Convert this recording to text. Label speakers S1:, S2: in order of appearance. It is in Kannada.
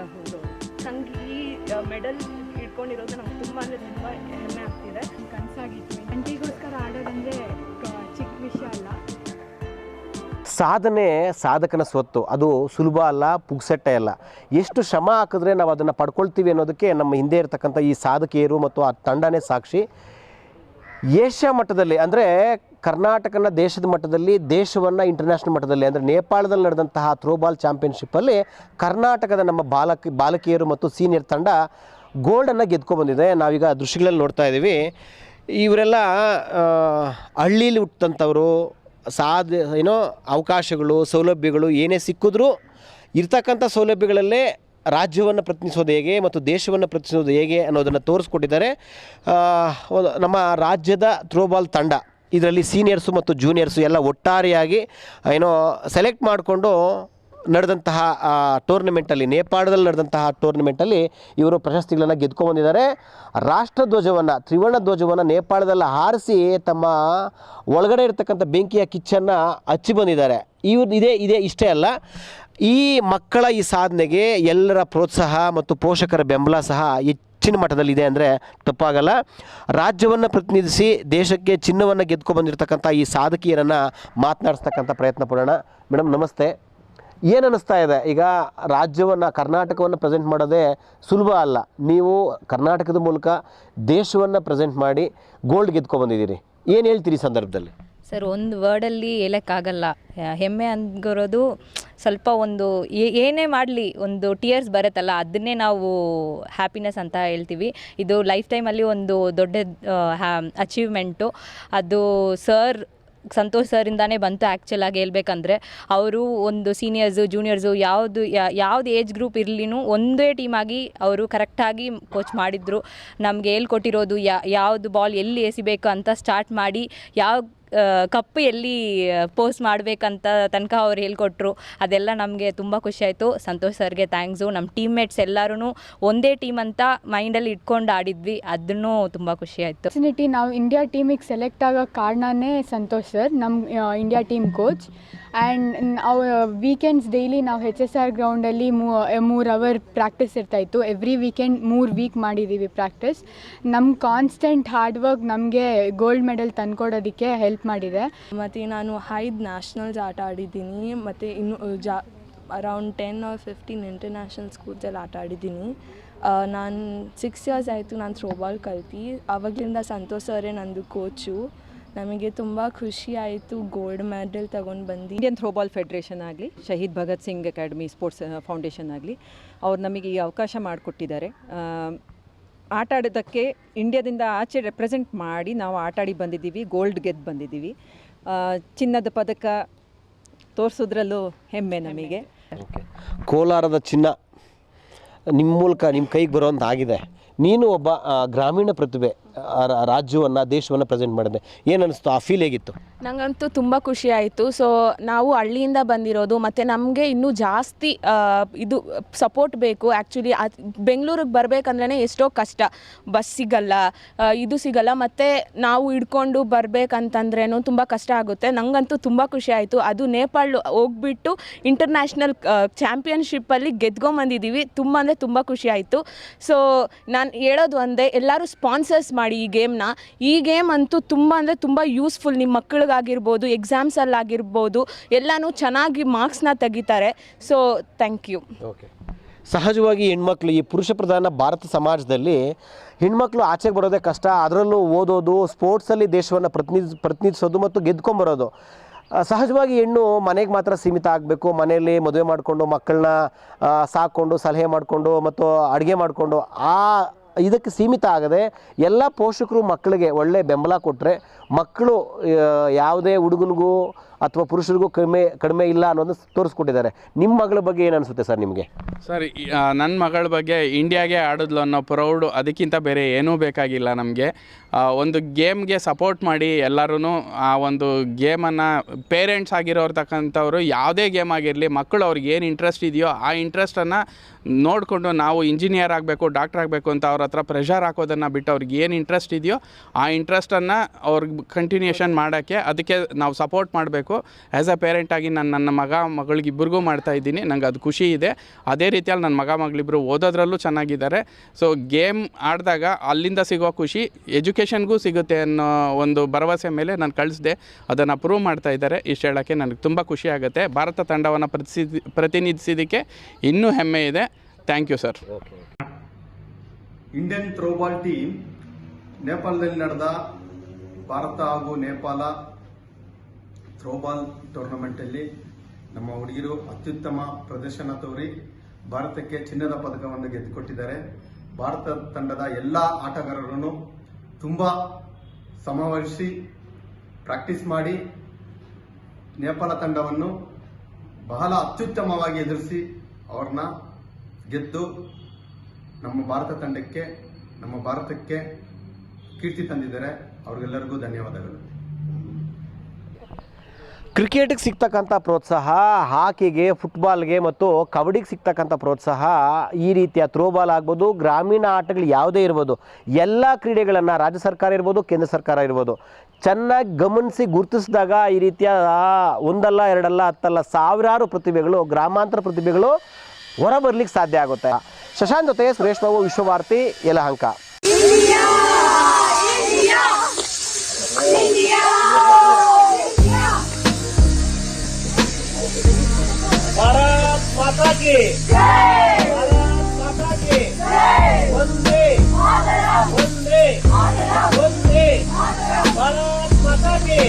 S1: ಅಂತ ಹೌದು. ನಂಗೆ ಈ ಮೆಡಲ್ ಇಟ್ಕೊಂಡಿರೋದು ನಂಗೆ ತುಂಬ ಅಂದರೆ ತುಂಬ ಹೆಮ್ಮೆ ಆಗ್ತಿದೆ.
S2: ಕನಸಾಗಿತ್ತು. ಅಂಟಿಗೋಸ್ಕರ ಆಡೋದಂದರೆ ಚಿಕ್ಕ ವಿಷಯ ಅಲ್ಲ.
S3: ಸಾಧನೆ ಸಾಧಕನ ಸ್ವತ್ತು. ಅದು ಸುಲಭ ಅಲ್ಲ ಪುಗ್ಸಟ್ಟೆ ಅಲ್ಲ. ಎಷ್ಟು ಶ್ರಮ ಹಾಕಿದ್ರೆ ನಾವು ಅದನ್ನು ಪಡ್ಕೊಳ್ತೀವಿ ಅನ್ನೋದಕ್ಕೆ ನಮ್ಮ ಹಿಂದೆ ಇರತಕ್ಕಂಥ ಈ ಸಾಧಕಿಯರು ಮತ್ತು ಆ ತಂಡನೇ ಸಾಕ್ಷಿ. ಏಷ್ಯಾ ಮಟ್ಟದಲ್ಲಿ, ಅಂದರೆ ಕರ್ನಾಟಕನ ದೇಶದ ಮಟ್ಟದಲ್ಲಿ, ದೇಶವನ್ನು ಇಂಟರ್ನ್ಯಾಷನಲ್ ಮಟ್ಟದಲ್ಲಿ, ಅಂದರೆ ನೇಪಾಳದಲ್ಲಿ ನಡೆದಂತಹ ಥ್ರೋಬಾಲ್ ಚಾಂಪಿಯನ್ಶಿಪ್ಪಲ್ಲಿ ಕರ್ನಾಟಕದ ನಮ್ಮ ಬಾಲಕ, ಬಾಲಕಿಯರು ಮತ್ತು ಸೀನಿಯರ್ ತಂಡ ಗೋಲ್ಡನ್ನು ಗೆದ್ಕೊಬಂದಿದೆ ನಾವೀಗ ದೃಶ್ಯಗಳಲ್ಲಿ ನೋಡ್ತಾ ಇದ್ದೀವಿ. ಇವರೆಲ್ಲ ಹಳ್ಳೀಲಿ ಹುಟ್ಟಂಥವರು ಸಾಧ ಏನೋ ಅವಕಾಶಗಳು, ಸೌಲಭ್ಯಗಳು ಏನೇ ಸಿಕ್ಕಿದ್ರೂ ಇರ್ತಕ್ಕಂಥ ಸೌಲಭ್ಯಗಳಲ್ಲೇ ರಾಜ್ಯವನ್ನು ಪ್ರತಿನಿಧಿಸೋದು ಹೇಗೆ ಮತ್ತು ದೇಶವನ್ನು ಪ್ರತಿನಿಧಿಸೋದು ಹೇಗೆ ಅನ್ನೋದನ್ನು ತೋರಿಸ್ಕೊಟ್ಟಿದ್ದಾರೆ. ನಮ್ಮ ರಾಜ್ಯದ ಥ್ರೋಬಾಲ್ ತಂಡ, ಇದರಲ್ಲಿ ಸೀನಿಯರ್ಸು ಮತ್ತು ಜೂನಿಯರ್ಸು ಎಲ್ಲ ಒಟ್ಟಾರೆಯಾಗಿ ಏನೋ ಸೆಲೆಕ್ಟ್ ಮಾಡಿಕೊಂಡು ನಡೆದಂತಹ ಟೂರ್ನಮೆಂಟಲ್ಲಿ, ನೇಪಾಳದಲ್ಲಿ ನಡೆದಂತಹ ಟೂರ್ನಮೆಂಟಲ್ಲಿ ಇವರು ಪ್ರಶಸ್ತಿಗಳನ್ನು ಗೆದ್ಕೊಂಡ್ಬಂದಿದ್ದಾರೆ ರಾಷ್ಟ್ರಧ್ವಜವನ್ನು ತ್ರಿವರ್ಣ ಧ್ವಜವನ್ನು ನೇಪಾಳದಲ್ಲಿ ಹಾರಿಸಿ ತಮ್ಮ ಒಳಗಡೆ ಇರತಕ್ಕಂಥ ಬೆಂಕಿಯ ಕಿಚ್ಚನ್ನು ಹಚ್ಚಿ ಬಂದಿದ್ದಾರೆ. ಇವ್ರು ಇದೇ ಇದೇ ಇಷ್ಟೇ ಅಲ್ಲ. ಈ ಮಕ್ಕಳ ಈ ಸಾಧನೆಗೆ ಎಲ್ಲರ ಪ್ರೋತ್ಸಾಹ ಮತ್ತು ಪೋಷಕರ ಬೆಂಬಲ ಸಹ ಹೆಚ್ಚಿನ ಮಟ್ಟದಲ್ಲಿದೆ ಅಂದರೆ ತಪ್ಪಾಗಲ್ಲ. ರಾಜ್ಯವನ್ನು ಪ್ರತಿನಿಧಿಸಿ ದೇಶಕ್ಕೆ ಚಿನ್ನವನ್ನು ಗೆದ್ಕೊ ಬಂದಿರತಕ್ಕಂಥ ಈ ಸಾಧಕಿಯರನ್ನು ಮಾತನಾಡಿಸ್ತಕ್ಕಂಥ ಪ್ರಯತ್ನ ಪಡೋಣ. ಮೇಡಮ್ ನಮಸ್ತೆ. ಏನು ಅನ್ನಿಸ್ತಾ ಇದೆ? ಈಗ ರಾಜ್ಯವನ್ನು, ಕರ್ನಾಟಕವನ್ನು ಪ್ರೆಸೆಂಟ್ ಮಾಡೋದೇ ಸುಲಭ ಅಲ್ಲ. ನೀವು ಕರ್ನಾಟಕದ ಮೂಲಕ ದೇಶವನ್ನು ಪ್ರೆಸೆಂಟ್ ಮಾಡಿ ಗೋಲ್ಡ್ ಗೆದ್ಕೊ ಬಂದಿದ್ದೀರಿ. ಏನು ಹೇಳ್ತೀರಿ ಸಂದರ್ಭದಲ್ಲಿ?
S4: ಸರ್, ಒಂದು ವರ್ಡಲ್ಲಿ ಹೇಳೋಕ್ಕಾಗಲ್ಲ. ಹೆಮ್ಮೆ ಅಂದ್ಗಿರೋದು ಸ್ವಲ್ಪ ಒಂದು ಏನೇ ಮಾಡಲಿ, ಒಂದು ಟಿಯರ್ಸ್ ಬರುತ್ತಲ್ಲ, ಅದನ್ನೇ ನಾವು ಹ್ಯಾಪಿನೆಸ್ ಅಂತ ಹೇಳ್ತೀವಿ. ಇದು ಲೈಫ್ ಟೈಮಲ್ಲಿ ಒಂದು ದೊಡ್ಡ ಅಚೀವ್ಮೆಂಟು ಅದು ಸರ್ ಸಂತೋಷ್ ಸರಿಂದಾನೇ ಬಂತು ಆ್ಯಕ್ಚುಲಾಗಿ ಹೇಳ್ಬೇಕಂದ್ರೆ. ಅವರು ಒಂದು ಸೀನಿಯರ್ಸು ಜೂನಿಯರ್ಸು ಯಾವುದು ಯಾವ್ದು ಏಜ್ ಗ್ರೂಪ್ ಇರಲಿನೂ ಒಂದೇ ಟೀಮಾಗಿ ಅವರು ಕರೆಕ್ಟಾಗಿ ಕೋಚ್ ಮಾಡಿದರು. ನಮಗೆ ಹೇಳ್ಕೊಟ್ಟಿರೋದು, ಯಾ, ಯಾವುದು ಬಾಲ್ ಎಲ್ಲಿ ಎಸಿಬೇಕು ಅಂತ ಸ್ಟಾರ್ಟ್ ಮಾಡಿ, ಯಾವ ಕಪ್ ಎಲ್ಲಿ ಪೋಸ್ಟ್ ಮಾಡಬೇಕಂತ ತನಕ ಅವ್ರು ಹೇಳ್ಕೊಟ್ರು. ಅದೆಲ್ಲ ನಮಗೆ ತುಂಬ ಖುಷಿ ಆಯಿತು. ಸಂತೋಷ್ ಸರ್ಗೆ ಥ್ಯಾಂಕ್ಸು ನಮ್ಮ ಟೀಮ್ಮೇಟ್ಸ್ ಎಲ್ಲರೂ ಒಂದೇ ಟೀಮ್ ಅಂತ ಮೈಂಡಲ್ಲಿ ಇಟ್ಕೊಂಡು ಆಡಿದ್ವಿ. ಅದನ್ನು ತುಂಬ ಖುಷಿ ಆಯಿತು.
S2: ಫೆಸಿಲಿಟಿ ನಾವು ಇಂಡಿಯಾ ಟೀಮಿಗೆ ಸೆಲೆಕ್ಟ್ ಆಗೋ ಕಾರಣನೇ ಸಂತೋಷ್ ಸರ್. ನಮ್ಮ ಇಂಡಿಯಾ ಟೀಮ್ ಕೋಚ್ ಆ್ಯಂಡ್ ಅವು ವೀಕೆಂಡ್ಸ್ ಡೈಲಿ ನಾವು ಹೆಚ್ ಎಸ್ ಆರ್ ಗ್ರೌಂಡಲ್ಲಿ ಮೂರು ಅವರ್ ಪ್ರಾಕ್ಟೀಸ್ ಇರ್ತಾಯಿತ್ತು ಎವ್ರಿ ವೀಕೆಂಡ್ ಮೂರು ವೀಕ್ ಮಾಡಿದ್ದೀವಿ ಪ್ರಾಕ್ಟೀಸ್ ನಮ್ಮ ಕಾನ್ಸ್ಟೆಂಟ್ ಹಾರ್ಡ್ ವರ್ಕ್ ನಮಗೆ ಗೋಲ್ಡ್ ಮೆಡಲ್ ತಂದ್ಕೊಡೋದಕ್ಕೆ ಹೆಲ್ಪ್ ಮಾಡಿದೆ.
S1: ಮತ್ತು ನಾನು ಐದ್ ನ್ಯಾಷನಲ್ಸ್ ಆಟ ಆಡಿದ್ದೀನಿ. ಮತ್ತು ಇನ್ನು ಜಾ around ten or fifteen international ಸ್ಕೂಲ್ಸಲ್ಲಿ ಆಟ ಆಡಿದ್ದೀನಿ. ನಾನು ಸಿಕ್ಸ್ ಇಯರ್ಸ್ ಆಯಿತು ನಾನು ಥ್ರೋಬಾಲ್ ಕಲ್ತು. ಆವಾಗಲಿಂದ ಸಂತೋಷ್ ಅವರೇ ನಂದು ಕೋಚು ನಮಗೆ ತುಂಬ ಖುಷಿ ಆಯಿತು ಗೋಲ್ಡ್ ಮೆಡಲ್ ತಗೊಂಡು ಬಂದು.
S5: ಇಂಡಿಯನ್ ಥ್ರೋಬಾಲ್ ಫೆಡರೇಷನ್ ಆಗಲಿ Shaheed Bhagat Singh academy sports foundation ಆಗಲಿ ಅವ್ರು ನಮಗೆ ಈ ಅವಕಾಶ ಮಾಡಿಕೊಟ್ಟಿದ್ದಾರೆ. ಆಟ ಆಡೋದಕ್ಕೆ ಇಂಡಿಯಾದಿಂದ ಆಚೆ ರೆಪ್ರೆಸೆಂಟ್ ಮಾಡಿ ನಾವು ಆಟಾಡಿ ಬಂದಿದ್ದೀವಿ ಗೋಲ್ಡ್ ಗೆದ್ದು ಬಂದಿದ್ದೀವಿ. ಚಿನ್ನದ ಪದಕ ತೋರಿಸೋದ್ರಲ್ಲೂ ಹೆಮ್ಮೆ ನಮಗೆ.
S3: ಕೋಲಾರದ ಚಿನ್ನ ನಿಮ್ಮ ಮೂಲಕ ನಿಮ್ಮ ಕೈಗೆ ಬರೋಂಥ ಆಗಿದೆ. ನೀನು ಒಬ್ಬ ಗ್ರಾಮೀಣ ಪ್ರತಿಭೆ ರಾಜ್ಯವನ್ನು, ದೇಶವನ್ನು ಪ್ರೆಸೆಂಟ್ ಮಾಡಿದೆ. ಏನು ಅನಿಸ್ತು? ಆ ಫೀಲ್ ಹೇಗಿತ್ತು?
S6: ನಂಗಂತೂ ತುಂಬ ಖುಷಿ ಆಯಿತು. ಸೊ ನಾವು ಹಳ್ಳಿಯಿಂದ ಬಂದಿರೋದು, ಮತ್ತು ನಮಗೆ ಇನ್ನೂ ಜಾಸ್ತಿ ಇದು ಸಪೋರ್ಟ್ ಬೇಕು. ಆ್ಯಕ್ಚುಲಿ ಬೆಂಗಳೂರಿಗೆ ಬರಬೇಕಂದ್ರೆ ಎಷ್ಟೋ ಕಷ್ಟ. ಬಸ್ ಸಿಗಲ್ಲ ಇದು ಸಿಗಲ್ಲ, ಮತ್ತು ನಾವು ಹಿಡ್ಕೊಂಡು ಬರಬೇಕಂತಂದ್ರೇನು ತುಂಬ ಕಷ್ಟ ಆಗುತ್ತೆ. ನನಗಂತೂ ತುಂಬ ಖುಷಿ ಆಯಿತು. ಅದು ನೇಪಾಳ ಹೋಗ್ಬಿಟ್ಟು ಇಂಟರ್ನ್ಯಾಷನಲ್ ಚಾಂಪಿಯನ್ಶಿಪ್ಪಲ್ಲಿ ಗೆದ್ಕೊಂಬಂದಿದ್ದೀವಿ ತುಂಬ ಅಂದರೆ ತುಂಬ ಖುಷಿ ಆಯಿತು. ಸೊ ನಾನು ಹೇಳೋದು ಒಂದೇ ಎಲ್ಲರೂ ಸ್ಪಾನ್ಸರ್ಸ್ ಮಾಡಿ ಈ ಗೇಮ್ನ ಈ ಗೇಮ್ ಅಂತೂ ತುಂಬ ಅಂದರೆ ತುಂಬ ಯೂಸ್ಫುಲ್ ನಿಮ್ಮ ಮಕ್ಕಳಿಗಾಗಿರ್ಬೋದು ಎಕ್ಸಾಮ್ಸಲ್ಲಾಗಿರ್ಬೋದು ಎಲ್ಲನೂ ಚೆನ್ನಾಗಿ ಮಾರ್ಕ್ಸ್ನ ತೆಗಿತಾರೆ. ಸೊ ಥ್ಯಾಂಕ್ ಯು
S3: ಓಕೆ ಸಹಜವಾಗಿ ಹೆಣ್ಮಕ್ಳು, ಈ ಪುರುಷ ಪ್ರಧಾನ ಭಾರತ ಸಮಾಜದಲ್ಲಿ ಹೆಣ್ಮಕ್ಳು ಆಚೆಗೆ ಬರೋದೇ ಕಷ್ಟ. ಅದರಲ್ಲೂ ಓದೋದು ಸ್ಪೋರ್ಟ್ಸಲ್ಲಿ ದೇಶವನ್ನು ಪ್ರತಿನಿಧಿ, ಪ್ರತಿನಿಧಿಸೋದು ಮತ್ತು ಗೆದ್ಕೊಂಬರೋದು. ಸಹಜವಾಗಿ ಹೆಣ್ಣು ಮನೆಗೆ ಮಾತ್ರ ಸೀಮಿತ ಆಗಬೇಕು, ಮನೆಯಲ್ಲಿ ಮದುವೆ ಮಾಡಿಕೊಂಡು ಮಕ್ಕಳನ್ನ ಸಾಕೊಂಡು, ಸಲಹೆ ಮಾಡಿಕೊಂಡು ಮತ್ತು ಅಡುಗೆ ಮಾಡಿಕೊಂಡು, ಆ ಇದಕ್ಕೆ ಸೀಮಿತ ಆಗದೆ ಎಲ್ಲ ಪೋಷಕರು ಮಕ್ಕಳಿಗೆ ಒಳ್ಳೆ ಬೆಂಬಲ ಕೊಟ್ಟರೆ ಮಕ್ಕಳು ಯಾವುದೇ ಹುಡುಗನಿಗೂ ಅಥವಾ ಪುರುಷರಿಗೂ ಕಡಿಮೆ ಕಡಿಮೆ ಇಲ್ಲ ಅನ್ನೋದನ್ನ ತೋರಿಸ್ಕೊಟ್ಟಿದ್ದಾರೆ. ನಿಮ್ಮ ಮಗಳ ಬಗ್ಗೆ ಏನು ಅನಿಸುತ್ತೆ ಸರ್ ನಿಮಗೆ?
S7: ಸರ್ ನನ್ನ ಮಗಳ ಬಗ್ಗೆ ಇಂಡಿಯಾಗೆ ಆಡಿದ್ಲು ಅನ್ನೋ ಪ್ರೌಡ್ ಅದಕ್ಕಿಂತ ಬೇರೆ ಏನೂ ಬೇಕಾಗಿಲ್ಲ ನಮಗೆ. ಒಂದು ಗೇಮ್ಗೆ ಸಪೋರ್ಟ್ ಮಾಡಿ ಎಲ್ಲರೂ ಆ, ಒಂದು ಗೇಮನ್ನು ಪೇರೆಂಟ್ಸ್ ಆಗಿರೋರು ತಕ್ಕಂಥವ್ರು ಯಾವುದೇ ಗೇಮ್ ಆಗಿರಲಿ ಮಕ್ಕಳು ಅವ್ರಿಗೆ ಏನು ಇಂಟ್ರೆಸ್ಟ್ ಇದೆಯೋ ಆ ಇಂಟ್ರೆಸ್ಟನ್ನು ನೋಡಿಕೊಂಡು ನಾವು ಇಂಜಿನಿಯರ್ ಆಗಬೇಕು ಡಾಕ್ಟರ್ ಆಗಬೇಕು ಅಂತ ಅವ್ರ ಹತ್ರ ಪ್ರೆಷರ್ ಹಾಕೋದನ್ನು ಬಿಟ್ಟು ಅವ್ರಿಗೆ ಏನು ಇಂಟ್ರೆಸ್ಟ್ ಇದೆಯೋ ಆ ಇಂಟ್ರೆಸ್ಟನ್ನು ಅವ್ರಿಗೆ ಕಂಟಿನ್ಯೂಷನ್ ಮಾಡೋಕ್ಕೆ ಅದಕ್ಕೆ ನಾವು ಸಪೋರ್ಟ್ ಮಾಡಬೇಕು. ಆ್ಯಸ್ ಅ ಪೇರೆಂಟಾಗಿ ನಾನು ನನ್ನ ಮಗ ಮಗಳಿಗಿಬ್ಬರಿಗೂ ಮಾಡ್ತಾ ಇದ್ದೀನಿ. ನಂಗೆ ಅದು ಖುಷಿ ಇದೆ. ಅದೇ ರೀತಿಯಲ್ಲಿ ನನ್ನ ಮಗ ಮಗಳಿಬ್ಬರು ಓದೋದ್ರಲ್ಲೂ ಚೆನ್ನಾಗಿದ್ದಾರೆ. ಸೊ ಗೇಮ್ ಆಡಿದಾಗ ಅಲ್ಲಿಂದ ಸಿಗೋ ಖುಷಿ ಎಜುಕೇಷನ್ಗೂ ಸಿಗುತ್ತೆ ಅನ್ನೋ ಒಂದು ಭರವಸೆ ಮೇಲೆ ನಾನು ಕಳಿಸಿದೆ. ಅದನ್ನು ಪ್ರೂವ್ ಮಾಡ್ತಾ ಇದ್ದಾರೆ. ಇಷ್ಟು ಹೇಳೋಕ್ಕೆ ನನಗೆ ತುಂಬ ಖುಷಿ ಆಗುತ್ತೆ. ಭಾರತ ತಂಡವನ್ನು ಪ್ರತಿಸಿ, ಪ್ರತಿನಿಧಿಸಿದ್ದಕ್ಕೆ ಇನ್ನೂ ಹೆಮ್ಮೆ ಇದೆ. Thank you sir
S8: Indian throwball team ನೇಪಾಳದಲ್ಲಿ ನಡೆದ ಭಾರತ ಹಾಗೂ ನೇಪಾಳ ಥ್ರೋಬಾಲ್ ಟೂರ್ನಮೆಂಟಲ್ಲಿ ನಮ್ಮ ಹುಡುಗಿರು ಅತ್ಯುತ್ತಮ ಪ್ರದರ್ಶನ ತೋರಿ ಭಾರತಕ್ಕೆ ಚಿನ್ನದ ಪದಕವನ್ನು ಗೆದ್ದುಕೊಟ್ಟಿದ್ದಾರೆ. ಭಾರತ ತಂಡದ ಎಲ್ಲ ಆಟಗಾರರನ್ನು ತುಂಬ ಸಮವಹಿಸಿ ಪ್ರಾಕ್ಟೀಸ್ ಮಾಡಿ ನೇಪಾಳ ತಂಡವನ್ನು ಬಹಳ ಅತ್ಯುತ್ತಮವಾಗಿ ಎದುರಿಸಿ ಅವ್ರನ್ನ ಗೆದ್ದು ನಮ್ಮ ಭಾರತ ತಂಡಕ್ಕೆ, ನಮ್ಮ ಭಾರತಕ್ಕೆ ಕೀರ್ತಿ ತಂದಿದ್ದಾರೆ. ಅವ್ರಿಗೆಲ್ಲರಿಗೂ ಧನ್ಯವಾದಗಳು.
S3: ಕ್ರಿಕೆಟ್ಗೆ ಸಿಗ್ತಕ್ಕಂಥ ಪ್ರೋತ್ಸಾಹ, ಹಾಕಿಗೆ, ಫುಟ್ಬಾಲ್ಗೆ ಮತ್ತು ಕಬಡ್ಡಿಗೆ ಸಿಗ್ತಕ್ಕಂಥ ಪ್ರೋತ್ಸಾಹ ಈ ರೀತಿಯ ಥ್ರೋಬಾಲ್ ಆಗ್ಬೋದು, ಗ್ರಾಮೀಣ ಆಟಗಳು ಯಾವುದೇ ಇರ್ಬೋದು, ಎಲ್ಲ ಕ್ರೀಡೆಗಳನ್ನು ರಾಜ್ಯ ಸರ್ಕಾರ ಇರ್ಬೋದು, ಕೇಂದ್ರ ಸರ್ಕಾರ ಇರ್ಬೋದು, ಚೆನ್ನಾಗಿ ಗಮನಿಸಿ ಗುರುತಿಸಿದಾಗ ಈ ರೀತಿಯ ಒಂದಲ್ಲ, ಎರಡಲ್ಲ, ಹತ್ತಲ್ಲ, ಸಾವಿರಾರು ಪ್ರತಿಭೆಗಳು, ಗ್ರಾಮಾಂತರ ಪ್ರತಿಭೆಗಳು ಹೊರಬರ್ಲಿಕ್ಕೆ ಸಾಧ್ಯ ಆಗುತ್ತೆ. ಶಶಾಂತ್ ಜೊತೆ ಸುರೇಶ್ ಬಾಬು, ವಿಶ್ವಭಾರತಿ, ಯಲಹಂಕ.
S9: भारत माता की। भारत माता की। वंदे। वंदे। वंदे। भारत माता की।